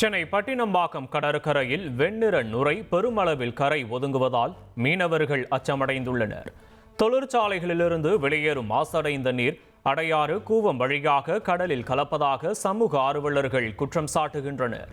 சென்னை பட்டினம்பாக்கம் கடற்கரையில் வெண்ணிற நுரை பெருமளவில் கரை ஒதுங்குவதால் மீனவர்கள் அச்சமடைந்துள்ளனர். தொழிற்சாலைகளிலிருந்து வெளியேறும் மாசடைந்த நீர் அடையாறு கூவம் வழியாக கடலில் கலப்பதாக சமூக ஆர்வலர்கள் குற்றம் சாட்டுகின்றனர்.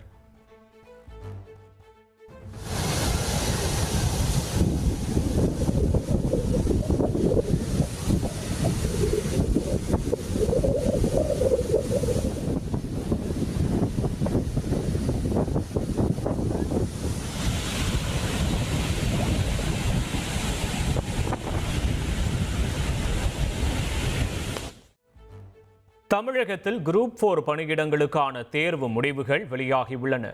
தமிழகத்தில் குரூப் ஃபோர் பணியிடங்களுக்கான தேர்வு முடிவுகள் வெளியாகியுள்ளன.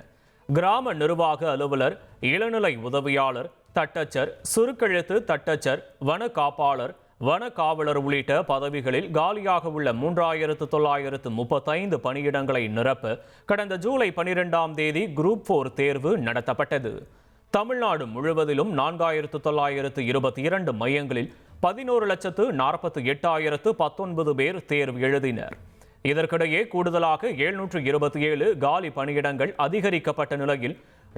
கிராம நிர்வாக அலுவலர் இளநிலை உதவியாளர் தட்டச்சர் சுருக்கெழுத்து தட்டச்சர் வன காப்பாளர் வன காவலர் உள்ளிட்ட பதவிகளில் காலியாக உள்ள மூன்றாயிரத்து தொள்ளாயிரத்து முப்பத்தைந்து பணியிடங்களை நிரப்ப கடந்த ஜூலை பனிரெண்டாம் தேதி குரூப் ஃபோர் தேர்வு நடத்தப்பட்டது. தமிழ்நாடு முழுவதிலும் நான்காயிரத்து தொள்ளாயிரத்து இருபத்தி இரண்டு மையங்களில் பதினோரு லட்சத்து நாற்பத்தி எட்டாயிரத்து பத்தொன்பது பேர் தேர்வு எழுதினர். இதற்கிடையே கூடுதலாக எழுநூற்று இருபத்தி ஏழு காலி பணியிடங்கள் அதிகரிக்கப்பட்ட நிலையில்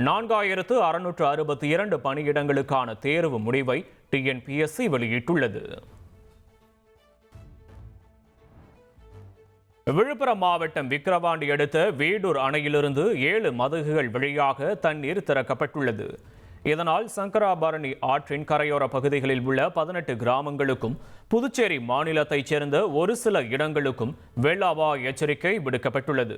நான்காயிரத்து அறுநூற்று அறுபத்தி இரண்டு பணியிடங்களுக்கான தேர்வு முடிவை டிஎன்பிஎஸ்சி வெளியிட்டுள்ளது. விழுப்புரம் மாவட்டம் விக்கிரவாண்டி அடுத்த வீடூர் அணையிலிருந்து ஏழு மதகுகள் வழியாக தண்ணீர் திறக்கப்பட்டுள்ளது. இதனால் சங்கராபரணி ஆற்றின் கரையோர பகுதிகளில் உள்ள பதினெட்டு கிராமங்களுக்கும் புதுச்சேரி மாநிலத்தைச் சேர்ந்த ஒரு சில இடங்களுக்கும் வெள்ள அபாய எச்சரிக்கை விடுக்கப்பட்டுள்ளது.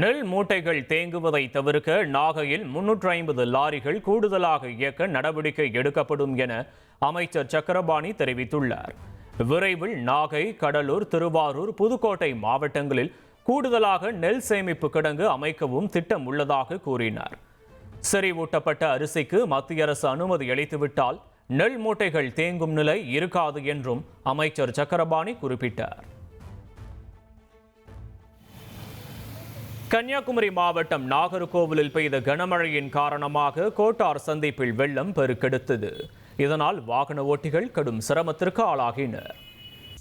நெல் மூட்டைகள் தேங்குவதை தவிர்க்க நாகையில் முன்னூற்று ஐம்பது லாரிகள் கூடுதலாக இயக்க நடவடிக்கை எடுக்கப்படும் என அமைச்சர் சக்கரபாணி தெரிவித்துள்ளார். விரைவில் நாகை கடலூர் திருவாரூர் புதுக்கோட்டை மாவட்டங்களில் கூடுதலாக நெல் சேமிப்பு கிடங்கு அமைக்கவும் திட்டம் உள்ளதாக கூறினார். செறிவூட்டப்பட்ட அரிசிக்கு மத்திய அரசு அனுமதி அளித்துவிட்டால் நெல் மூட்டைகள் தேங்கும் நிலை இருக்காது என்றும் அமைச்சர் சக்கரபாணி குறிப்பிட்டார். கன்னியாகுமரி மாவட்டம் நாகர்கோவிலில் பெய்த கனமழையின் காரணமாக கோட்டார் சந்திப்பில் வெள்ளம் பெருக்கெடுத்தது. இதனால் வாகன ஓட்டிகள் கடும் சிரமத்திற்கு ஆளாகினர்.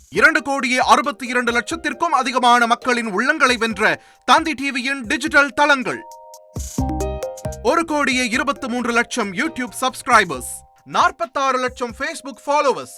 இரண்டு கோடியே அறுபத்தி இரண்டு லட்சத்திற்கும் அதிகமான மக்களின் உள்ளங்களை வென்ற தந்தி டிவியின் டிஜிட்டல் தளங்கள். ஒரு கோடியே இருபத்தி மூன்று லட்சம் யூடியூப் சப்ஸ்கிரைபர்ஸ் நாற்பத்தாறு லட்சம் ஃபேஸ்புக் ஃபாலோவர்ஸ்